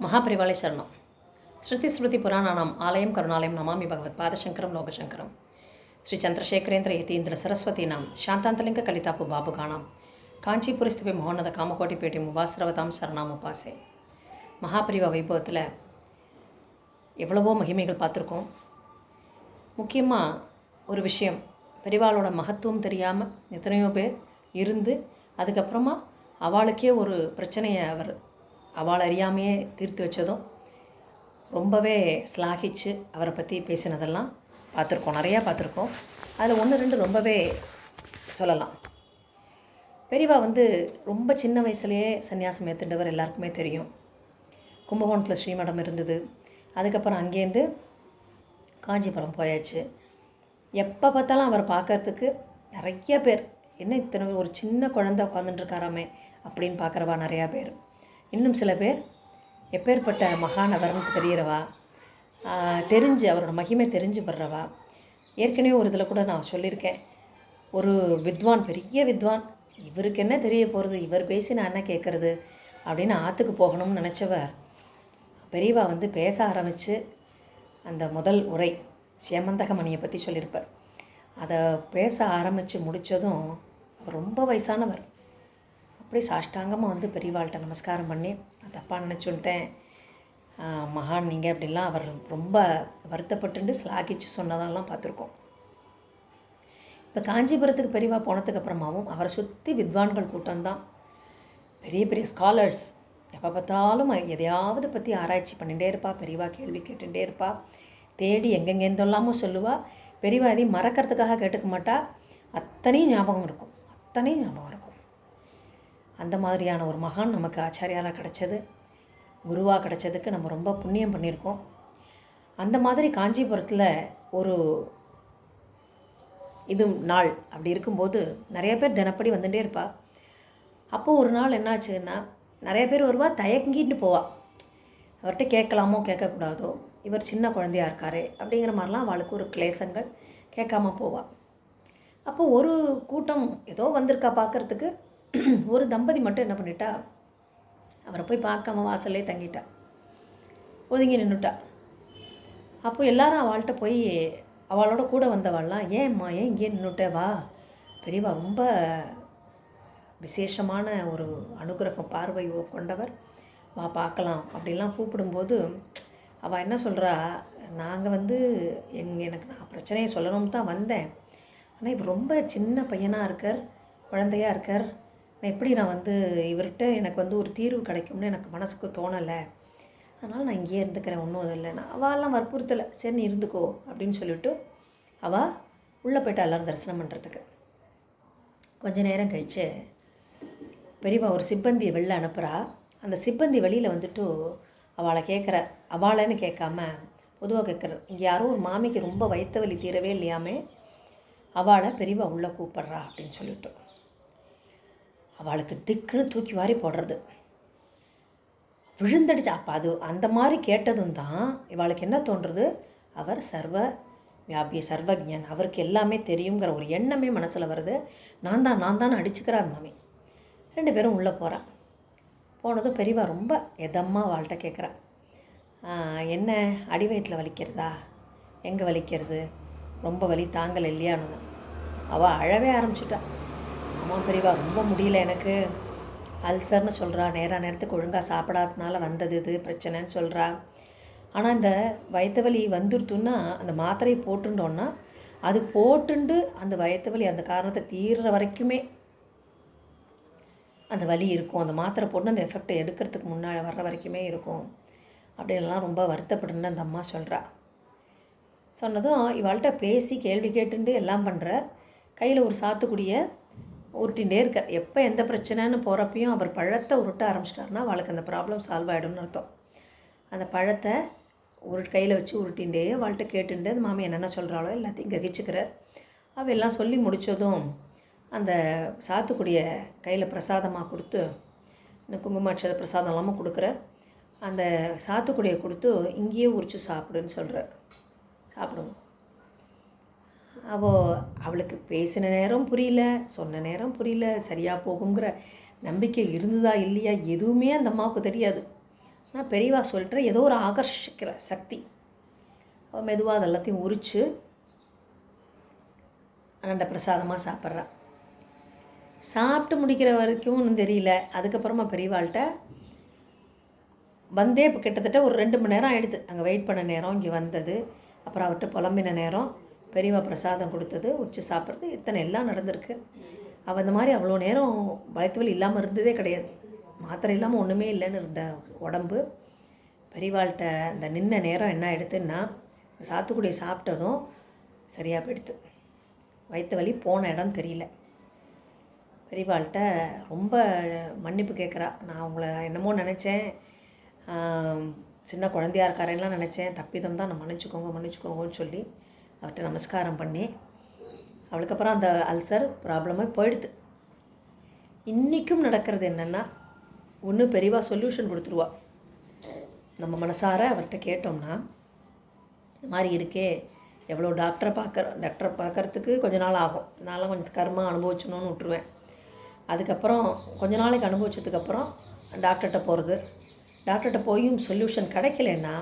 మహాపరివాళి శరణం శృతి స్మృతి పురాణానాం ఆలయం కరుణాలయం నమామి భగవత్ పాదశంకరం లోకశంకరం శ్రీ చంద్రశేఖరేంద్ర యతీంద్ర సరస్వతీనాం శాంతాంతలింక కలితాపు బాబుగాణాం காஞ்சிபுரஸ்துபி மகோன்னத காமகோட்டிப்பேட்டை முபாசிரவதாம் சரணாமுபாசே மகாபிரிவா வைபவத்தில் எவ்வளவோ மகிமைகள் பார்த்துருக்கோம் முக்கியமாக ஒரு விஷயம் பெரிவாளோட மகத்துவம் தெரியாமல் எத்தனையோ பேர் இருந்து அதுக்கப்புறமா அவளுக்கே ஒரு பிரச்சனையை அவர் அவள் அறியாமையே தீர்த்து வச்சதும் ரொம்பவே ஸ்லாகிச்சு அவரை பற்றி பேசினதெல்லாம் பார்த்துருக்கோம் நிறையா பார்த்துருக்கோம். அதில் ஒன்று ரெண்டு ரொம்பவே சொல்லலாம். பெரியவா வந்து ரொம்ப சின்ன வயசுலேயே சன்னியாசம் ஏற்றுண்டவர் எல்லாருக்குமே தெரியும். கும்பகோணத்தில் ஸ்ரீமடம் இருந்தது. அதுக்கப்புறம் அங்கேருந்து காஞ்சிபுரம் போயாச்சு. எப்போ பார்த்தாலும் அவர் பார்க்கறதுக்கு நிறைய பேர் என்ன இத்தனை ஒரு சின்ன குழந்தை உட்காந்துட்டுருக்காராமே அப்படின்னு பார்க்குறவா நிறையா பேர். இன்னும் சில பேர் எப்பேற்பட்ட மகாநகரம்னு தெரிகிறவா? தெரிஞ்சு அவரோட மகிமை தெரிஞ்சு வர்றவா? ஏற்கனவே ஒரு இதில் கூட நான் சொல்லியிருக்கேன். ஒரு வித்வான் பெரிய வித்வான். இவருக்கு என்ன தெரிய போகிறது? இவர் பேசி நான் என்ன கேட்குறது? அப்படின்னு ஆற்றுக்கு போகணும்னு நினச்சவர் பெரியவா வந்து பேச ஆரம்பித்து அந்த முதல் உரை சேமந்தகமணியை பற்றி சொல்லியிருப்பார். அதை பேச ஆரம்பித்து முடித்ததும் அவர் ரொம்ப வயசானவர். அப்படியே சாஷ்டாங்கமாக வந்து பெரியவாள்கிட்ட நமஸ்காரம் பண்ணி நான் தப்பாக நினச்சுன்ட்டேன் மகான் நீங்கள் அப்படிலாம் அவர் ரொம்ப வருத்தப்பட்டுண்டு ஸ்லாகிச்சு சொன்னதெல்லாம் பார்த்துருக்கோம். இப்போ காஞ்சிபுரத்துக்கு பெரியவா போனதுக்கப்புறமாவும் அவரை சுற்றி வித்வான்கள் கூட்டம்தான் பெரிய பெரிய ஸ்காலர்ஸ் எப்போ பார்த்தாலும் எதையாவது பற்றி ஆராய்ச்சி பண்ணிகிட்டே இருப்பா. பெரியவா கேள்வி கேட்டுகிட்டே இருப்பா. தேடி எங்கெங்கேருந்தெல்லாமோ சொல்லுவாள் பெரியவா எதையும் மறக்கிறதுக்காக கேட்டுக்க மாட்டா. அத்தனையும் ஞாபகம் இருக்கும். அத்தனையும் ஞாபகம் இருக்கும். அந்த மாதிரியான ஒரு மகான் நமக்கு ஆச்சாரியாராக கிடச்சது. குருவாக கிடச்சதுக்கு நம்ம ரொம்ப புண்ணியம் பண்ணியிருக்கோம். அந்த மாதிரி காஞ்சிபுரத்தில் ஒரு இது நாள் அப்படி இருக்கும்போது நிறைய பேர் தினப்படி வந்துகிட்டே இருப்பா. அப்போ ஒரு நாள் என்னாச்சுன்னா நிறைய பேர் வருவா தயங்கிட்டு போவா. அவர்கிட்ட கேட்கலாமோ கேட்கக்கூடாதோ இவர் சின்ன குழந்தையா இருக்காரு அப்படிங்கிற மாதிரிலாம் அவளுக்கு ஒரு கிளேசங்கள் கேட்காம போவா. அப்போ ஒரு கூட்டம் ஏதோ வந்திருக்கா பார்க்கறதுக்கு. ஒரு தம்பதி மட்டும் என்ன பண்ணிட்டா அவரை போய் பார்க்காம வாசல்லே தங்கிட்டா. ஒதுங்கி நின்றுட்டா அப்போ எல்லாரும் அவள்கிட்ட போய் அவளோட கூட வந்தவாள்லாம் ஏன்ம்மா ஏன் இங்கேயே நின்றுட்டே வா. பெரியவா ரொம்ப விசேஷமான ஒரு அனுகிரகம் பார்வை கொண்டவர். வா பார்க்கலாம். அப்படிலாம் கூப்பிடும்போது அவள் என்ன சொல்கிறா நாங்கள் வந்து எங் எனக்கு நான் பிரச்சனையை சொல்லணும்னு தான் வந்தேன். ஆனால் இவர் ரொம்ப சின்ன பையனாக இருக்கார் குழந்தையாக இருக்கார். நான் எப்படி நான் வந்து இவர்கிட்ட எனக்கு வந்து ஒரு தீர்வு கிடைக்கும்னு எனக்கு மனசுக்கு தோணலை. அதனால் நான் இங்கேயே இருந்துக்கிறேன் ஒன்றும் இல்லை. நான் அவெல்லாம் வற்புறுத்தலை. சரி நீ இருந்துக்கோ அப்படின்னு சொல்லிவிட்டு அவள் உள்ளே போயிட்டு எல்லோரும் தரிசனம் பண்ணுறதுக்கு கொஞ்ச நேரம் கழித்து பெரியவா ஒரு சிப்பந்தியை வெளில அனுப்புகிறா அந்த சிப்பந்தி வெளியில் வந்துட்டு அவளை கேட்குற அவளைன்னு கேட்காம பொதுவாக கேட்குற இங்கே யாரோ ஒரு மாமிக்கு ரொம்ப வயிற்று வலி தீரவே இல்லையாமே அவளை பெரியவா உள்ளே கூப்பிட்றா அப்படின்னு சொல்லிவிட்டு அவளுக்கு திக்குன்னு தூக்கி வாரி போடுறது. விழுந்தடிச்சு அப்போ அது அந்த மாதிரி கேட்டதும் தான் இவளுக்கு என்ன தோன்றுறது? அவர் சர்வ வியாபிய சர்வஜன் அவருக்கு எல்லாமே தெரியுங்கிற ஒரு எண்ணமே மனசில் வருது. நான் தான் நான் தான் அடிச்சுக்கிறார் மாமி. ரெண்டு பேரும் உள்ளே போகிறான் போனதும் பெரியவா ரொம்ப எதமாக அவள்கிட்ட கேட்குறா என்ன? அடி வயிற்றில் வலிக்கிறதா? எங்கே வலிக்கிறது? ரொம்ப வலி தாங்கலை இல்லையான்னு அவள் அழவே ஆரம்பிச்சிட்டா. அம்மா பெரியவா ரொம்ப முடியல எனக்கு. அல்சர்னு சொல்கிறா நேராக நேரத்துக்கு ஒழுங்காக சாப்பிடாதனால வந்தது இது பிரச்சனைன்னு சொல்கிறா ஆனால் இந்த வயிற்று வலி வந்துருத்துன்னா அந்த மாத்திரையை போட்டுட்டோன்னா அது போட்டுண்டு அந்த வயிற்று வலி அந்த காரணத்தை தீர்ற வரைக்குமே அந்த வலி இருக்கும். அந்த மாத்திரை போட்டு அந்த எஃபெக்டை எடுக்கிறதுக்கு முன்னாடி வர்ற வரைக்குமே இருக்கும். அப்படின்லாம் ரொம்ப வருத்தப்படுன்னு அந்த அம்மா சொல்கிறா சொன்னதும் இவாள்கிட்ட பேசி கேள்வி கேட்டுண்டு எல்லாம் பண்ணுற கையில் ஒரு சாத்துக்குடியை உருட்டிகிட்டே இருக்க எப்போ எந்த பிரச்சனைன்னு போகிறப்பையும் அவர் பழத்தை உருட்ட ஆரம்பிச்சிட்டாருன்னா அவளுக்கு அந்த ப்ராப்ளம் சால்வ் ஆகிடும்னு அர்த்தம். அந்த பழத்தை ஒரு கையில் வச்சு உருட்டின்ண்டே அவள்கிட்ட கேட்டுட்டு அந்த மாமி என்னென்ன சொல்கிறாளோ எல்லாத்தையும் கிரகிச்சுக்கிறார். அவள் எல்லாம் சொல்லி முடித்ததும் அந்த சாத்துக்குடியை கையில் பிரசாதமாக கொடுத்து இந்த குங்குமாட்சத பிரசாதம் இல்லாமல் கொடுக்குற அந்த சாத்துக்குடியை கொடுத்து இங்கேயே உரிச்சு சாப்பிடுன்னு சொல்கிறார் சாப்பிடுவோம் அவள் அவளுக்கு பேசின நேரம் புரியல சொன்ன நேரம் புரியல சரியாக போகுங்கிற நம்பிக்கை இருந்ததா இல்லையா எதுவுமே அந்த அம்மாவுக்கு தெரியாது. நான் பெரியவா சொல்லிட்டு ஏதோ ஒரு ஆகர்ஷிக்கிற சக்தி. அவள் மெதுவாக அது எல்லாத்தையும் உரித்து அண்ட பிரசாதமாக சாப்பிட்றா. சாப்பிட்டு முடிக்கிற வரைக்கும் ஒன்றும் தெரியல. அதுக்கப்புறமா பெரியவாள்கிட்ட வந்தே இப்போ கிட்டத்தட்ட ஒரு ரெண்டு மணி நேரம் ஆகிடுது அங்கே வெயிட் பண்ண நேரம் இங்கே வந்தது. அப்புறம் அவர்கிட்ட புலம்பின நேரம். பெரியவா பிரசாதம் கொடுத்தது உச்சி சாப்பிட்றது இத்தனை எல்லாம் நடந்திருக்கு. அவள் இந்த மாதிரி அவ்வளோ நேரம் வயிற்று வலி இல்லாமல் இருந்ததே கிடையாது. மாத்திரை இல்லாமல் ஒன்றுமே இல்லைன்னு இருந்த உடம்பு. பெரியவாள்கிட்ட அந்த நின்ன நேரம் என்ன ஆயிடுத்துன்னா சாத்துக்குடியை சாப்பிட்டதும் சரியாக போயிடுது. வயிற்று வலி போன இடம் தெரியல. பெரியவாள்கிட்ட ரொம்ப மன்னிப்பு கேட்குறா. நான் உங்களை என்னமோ நினச்சேன். சின்ன குழந்தையா இருக்காரன்லாம் நினச்சேன். தப்பிதம் தான் நான் மன்னிச்சுக்கோங்க மன்னிச்சுக்கோங்கன்னு சொல்லி அவர்கிட்ட நமஸ்காரம் பண்ணி அவளுக்கு அப்புறம் அந்த அல்சர் ப்ராப்ளமே போயிடுது. இன்றைக்கும் நடக்கிறது என்னென்னா ஒன்று பெரியவா சொல்யூஷன் கொடுத்துருவா. நம்ம மனசார அவர்கிட்ட கேட்டோம்னா இந்த மாதிரி இருக்கே எவ்வளோ டாக்டரை பார்க்குற டாக்டரை பார்க்கறதுக்கு கொஞ்ச நாள் ஆகும். நான்லாம் கொஞ்சம் கர்மா அனுபவிச்சணும்னு விட்டுருவேன். அதுக்கப்புறம் கொஞ்ச நாளைக்கு அனுபவிச்சதுக்கப்புறம் டாக்டர்கிட்ட போகிறது டாக்டர்கிட்ட போயும் சொல்யூஷன் கிடைக்கலன்னா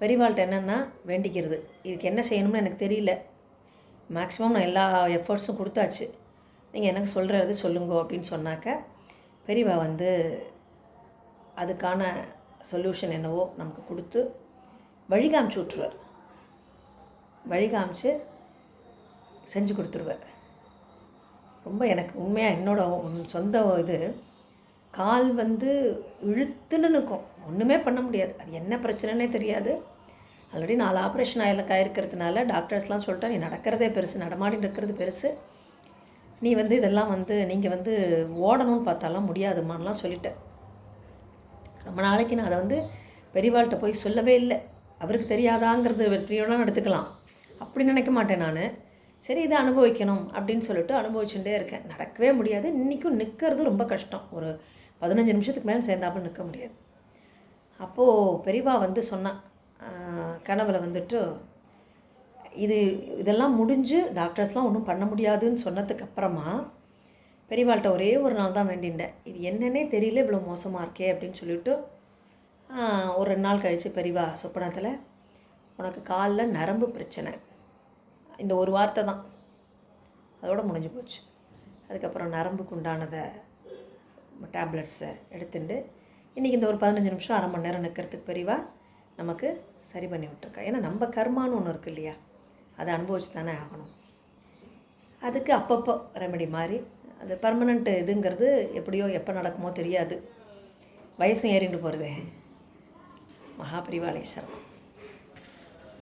பெரியவாள்கிட்ட என்னென்னா வேண்டிக்கிறது. இதுக்கு என்ன செய்யணும்னு எனக்கு தெரியல. மேக்ஸிமம் நான் எல்லா எஃபர்ட்ஸும் கொடுத்தாச்சு. நீங்கள் எனக்கு சொல்கிறது சொல்லுங்க அப்படின்னு சொன்னாக்க பெரியவா வந்து அதுக்கான சொல்யூஷன் என்னவோ நமக்கு கொடுத்து வழி காமிச்சு விட்ருவார் வழி காமிச்சு செஞ்சு கொடுத்துருவார். ரொம்ப எனக்கு உண்மையாக என்னோட உன் சொந்த இது கால் வந்து இழுத்துன்னு நிற்கும். ஒன்றுமே பண்ண முடியாது. அது என்ன பிரச்சனைனே தெரியாது. ஆல்ரெடி நாலு ஆப்ரேஷன் ஆயிலக்கா இருக்கிறதுனால டாக்டர்ஸ்லாம் சொல்லிட்டா நீ நடக்கிறதே பெருசு நடமாடி இருக்கிறது பெருசு. நீ வந்து இதெல்லாம் வந்து நீங்கள் வந்து ஓடணும்னு பார்த்தாலாம் முடியாதுமான்லாம் சொல்லிட்டேன். ரொம்ப நாளைக்கு நான் அதை வந்து பெரியவாள்கிட்ட போய் சொல்லவே இல்லை. அவருக்கு தெரியாதாங்கிறது வெற்றியோட எடுத்துக்கலாம். அப்படி நினைக்க மாட்டேன் நான். சரி இதை அனுபவிக்கணும் அப்படின்னு சொல்லிட்டு அனுபவிச்சுட்டே இருக்கேன். நடக்கவே முடியாது. இன்றைக்கும் நிற்கிறது ரொம்ப கஷ்டம். ஒரு பதினஞ்சு நிமிஷத்துக்கு மேலே சேர்ந்தாப்புல நிற்க முடியாது. அப்போது பெரியவா வந்து சொன்னான் கனவில் வந்துட்டு இது இதெல்லாம் முடிஞ்சு டாக்டர்ஸ்லாம் ஒன்றும் பண்ண முடியாதுன்னு சொன்னதுக்கு அப்புறமா பெரியவாள்கிட்ட ஒரே ஒரு நாள் தான் வேண்டிண்டேன் இது என்னன்னே தெரியல இவ்வளோ மோசமாக இருக்கே அப்படின்னு சொல்லிட்டு ஒரு ரெண்டு நாள் கழித்து பெரியவா சொப்பனத்தில் உனக்கு காலில் நரம்பு பிரச்சனை. இந்த ஒரு வார்த்தை தான். அதோடு முடிஞ்சு போச்சு. அதுக்கப்புறம் நரம்புக்கு உண்டானதை டேப்லெட்ஸை எடுத்துட்டு இன்றைக்கி இந்த ஒரு பதினஞ்சு நிமிஷம் அரை மணி நேரம் நிற்கிறதுக்கு பிரிவாக நமக்கு சரி பண்ணி விட்டுருக்கா. ஏன்னா நம்ம கர்மான்னு ஒன்று இருக்குது இல்லையா? அதை அனுபவிச்சு தானே ஆகணும். அதுக்கு அப்பப்போ ரெமெடி மாதிரி அது பர்மனெண்ட் இதுங்கிறது எப்படியோ எப்போ நடக்குமோ தெரியாது. வயசும் ஏறிண்டு போகிறதே மகாபிரிவாளேஸ்வரம்